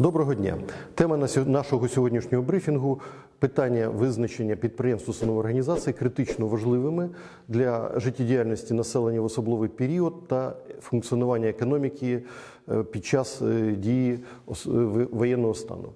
Доброго дня. Тема нашого сьогоднішнього брифінгу питання визначення підприємств установ організацій критично важливими для життєдіяльності населення в особливий період та функціонування економіки під час е, дії е, воєнного стану.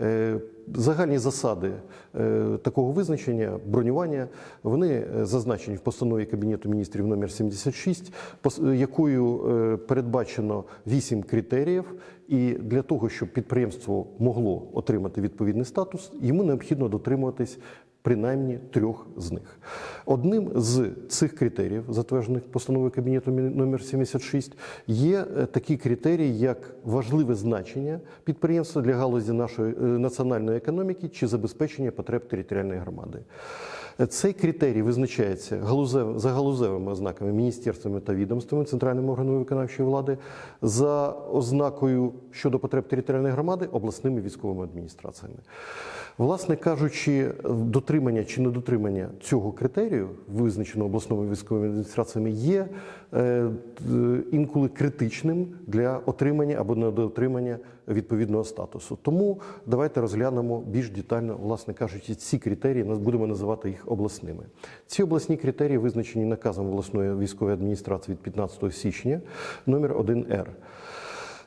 Е, Загальні засади е, такого визначення бронювання вони е, зазначені в постанові Кабінету міністрів номер 76, е, якою е, передбачено 8 критеріїв. І для того, щоб підприємство могло отримати відповідний статус, йому необхідно дотримуватись принаймні трьох з них. Одним з цих критеріїв, затверджених постановою Кабінету номер 76, є е, такі критерії, як важливе значення підприємства для галузі нашої е, національної економіки чи забезпечення потреб територіальної громади. Е, Цей критерій визначається галузев, за галузевими ознаками міністерствами та відомствами, центральним органом виконавчої влади, за ознакою щодо потреб територіальної громади обласними військовими адміністраціями. Власне кажучи, дотримання чи недотримання цього критерію, визначеного обласними військовими адміністраціями, є е, інколи критичним для отримання або недоотримання відповідного статусу. Тому давайте розглянемо більш детально, власне кажучи, ці критерії, будемо називати їх обласними. Ці обласні критерії визначені наказом обласної військової адміністрації від 15 січня номер 1Р.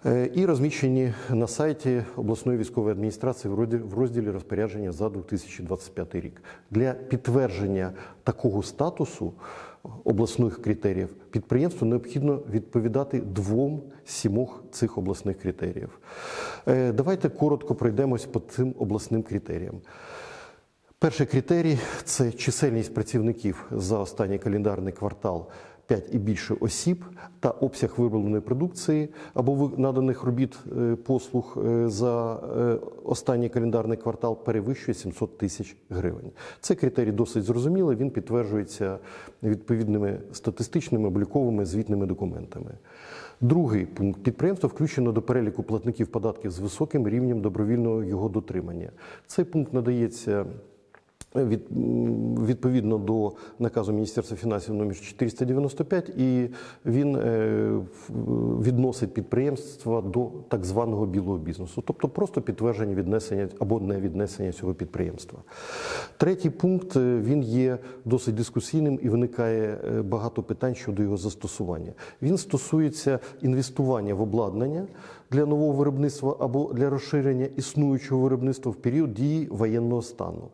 Е, і розміщені на сайті обласної військової адміністрації в розділі розпорядження за 2025 рік. Для підтвердження такого статусу обласних критеріїв підприємству необхідно відповідати двом з сімох цих обласних критеріїв. Е, Давайте коротко пройдемось по цим обласним критеріям. Перший критерій це чисельність працівників за останній календарний квартал 5 і більше осіб та обсяг виробленої продукції або наданих робіт е, послуг е, за е, останній календарний квартал перевищує 700 тисяч гривень. Цей критерій досить зрозумілий, він підтверджується відповідними статистичними обліковими звітними документами. Другий пункт підприємство включено до переліку платників податків з високим рівнем добровільного його дотримання. Цей пункт надається від, відповідно до наказу Міністерства фінансів номер 495, і він е, відносить підприємства до так званого білого бізнесу, тобто просто підтвердження віднесення або не віднесення цього підприємства. Третій пункт е, він є досить дискусійним і виникає е, багато питань щодо його застосування. Він стосується інвестування в обладнання для нового виробництва або для розширення існуючого виробництва в період дії воєнного стану.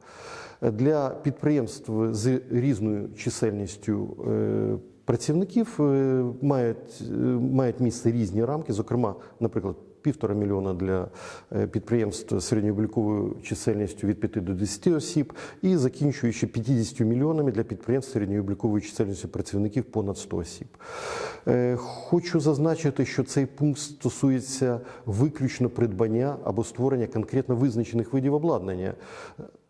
Для підприємств з різною чисельністю е, працівників е, мають, е, мають місце різні рамки, зокрема, наприклад, півтора мільйона для підприємств з середньообліковою чисельністю від 5 до 10 осіб, і закінчуючи 50 мільйонами для підприємств з чисельністю працівників понад 100 осіб. Хочу зазначити, що цей пункт стосується виключно придбання або створення конкретно визначених видів обладнання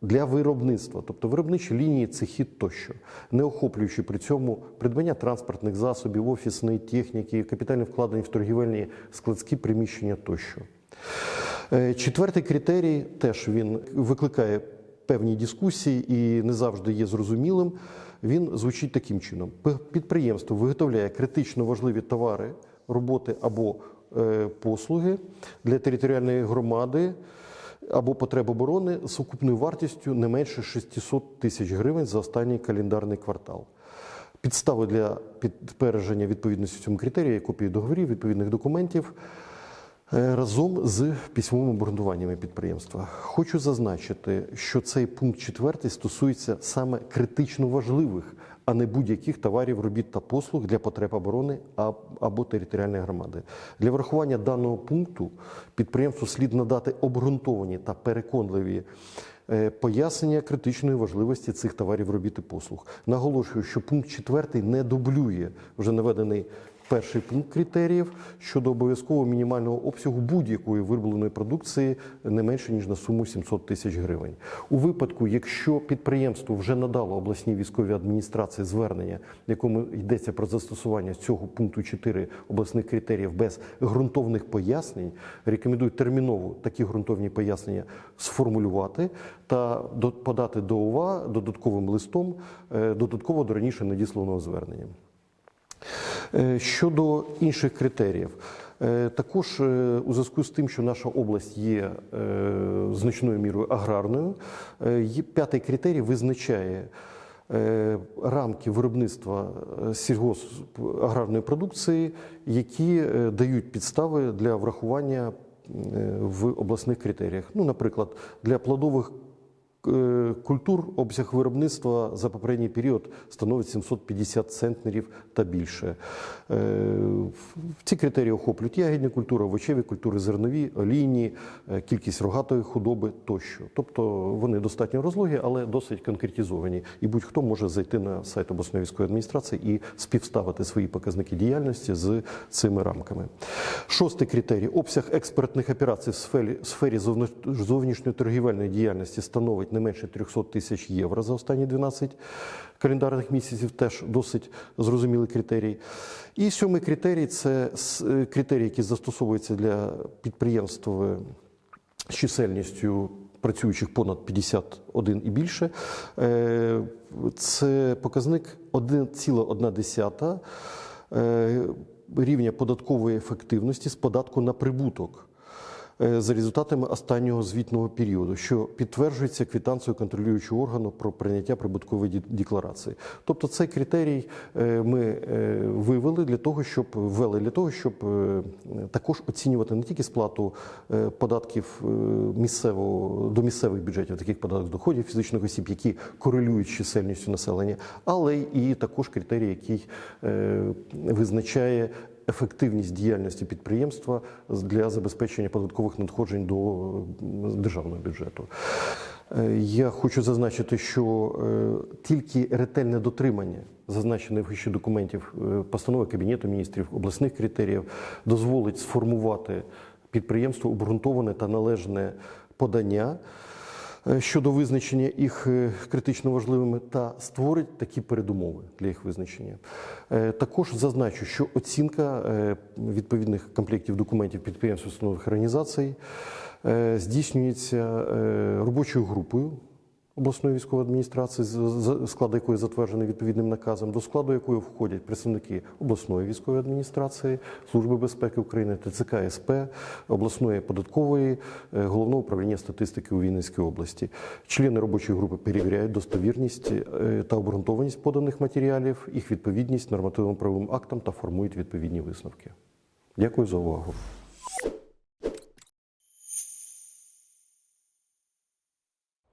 для виробництва, тобто виробничі лінії, цехи тощо, не охоплюючи при цьому придбання транспортних засобів, офісної техніки, капітальне вкладення в торгівельні складські приміщення тощо. Е, Четвертий критерій теж він викликає певні дискусії і не завжди є зрозумілим. Він звучить таким чином: підприємство виготовляє критично важливі товари, роботи або е, послуги для територіальної громади або потреб оборони з сукупною вартістю не менше 600 тисяч гривень за останній календарний квартал. Підстави для підтвердження відповідності цьому критерію є копії договорів, відповідних документів разом з письмовими обґрунтуваннями підприємства. Хочу зазначити, що цей пункт четвертий стосується саме критично важливих, а не будь-яких товарів, робіт та послуг для потреб оборони або територіальної громади. Для врахування даного пункту підприємству слід надати обґрунтовані та переконливі е, пояснення критичної важливості цих товарів, робіт і послуг. Наголошую, що пункт четвертий не дублює вже наведений перший пункт критеріїв щодо обов'язкового мінімального обсягу будь-якої виробленої продукції не менше ніж на суму 700 тисяч гривень. У випадку, якщо підприємство вже надало обласній військовій адміністрації звернення, в якому йдеться про застосування цього пункту 4 обласних критеріїв без ґрунтовних пояснень, рекомендую терміново такі ґрунтовні пояснення сформулювати та подати до ОВА додатковим листом, е, додатково до раніше надісланого звернення. Е, Щодо інших критеріїв, Е, Також е, у зв'язку з тим, що наша область є значною мірою аграрною, п'ятий критерій визначає рамки виробництва сільгоспаграрної продукції, які дають підстави для врахування в обласних критеріях. Ну, наприклад, для плодових культур обсяг виробництва за попередній період становить 750 центнерів та більше. Е, Ці критерії охоплюють ягідні культури, овочеві культури, зернові, олійні, е, кількість рогатої худоби тощо. Тобто вони достатньо розлогі, але досить конкретизовані. І будь-хто може зайти на сайт обласної військової адміністрації і співставити свої показники діяльності з цими рамками. Шостий критерій обсяг експертних операцій в сфері, сфері торгівельної діяльності становить не менше 300 тисяч євро за останні 12 календарних місяців, теж досить зрозумілий критерій. І сьомий критерій це е, критерій, який застосовується для підприємств е, з чисельністю працюючих понад 51 і більше. Е, Це показник 1,1 е, рівня податкової ефективності з податку на прибуток. Е, За результатами останнього звітного періоду, що підтверджується квитанцією контролюючого органу про прийняття прибуткової декларації. Тобто цей критерій е, ми е, вивели для того, щоб ввели для того, щоб також оцінювати не тільки сплату податків місцевого до місцевих бюджетів, таких податок з доходів фізичних осіб, які корелюють з чисельністю населення, але і також критерій, який визначає ефективність діяльності підприємства для забезпечення податкових надходжень до е, державного бюджету. Е, Я хочу зазначити, що е, тільки ретельне дотримання зазначених вище документів постанови Кабінету міністрів, обласних критеріїв дозволить сформувати підприємству обґрунтоване та належне подання щодо визначення їх е, критично важливими та створить такі передумови для їх визначення. Е, Також зазначу, що оцінка е, відповідних комплектів документів підприємств установих організацій е, здійснюється е, робочою групою обласної військової адміністрації, склад якої затверджений відповідним наказом, до складу якої входять представники обласної військової адміністрації, Служби безпеки України, ТЦК СП, обласної податкової, е, головного управління статистики у Вінницькій області. Члени робочої групи перевіряють достовірність е, та обґрунтованість поданих матеріалів, їх відповідність нормативно правовим актам та формують відповідні висновки. Дякую за увагу.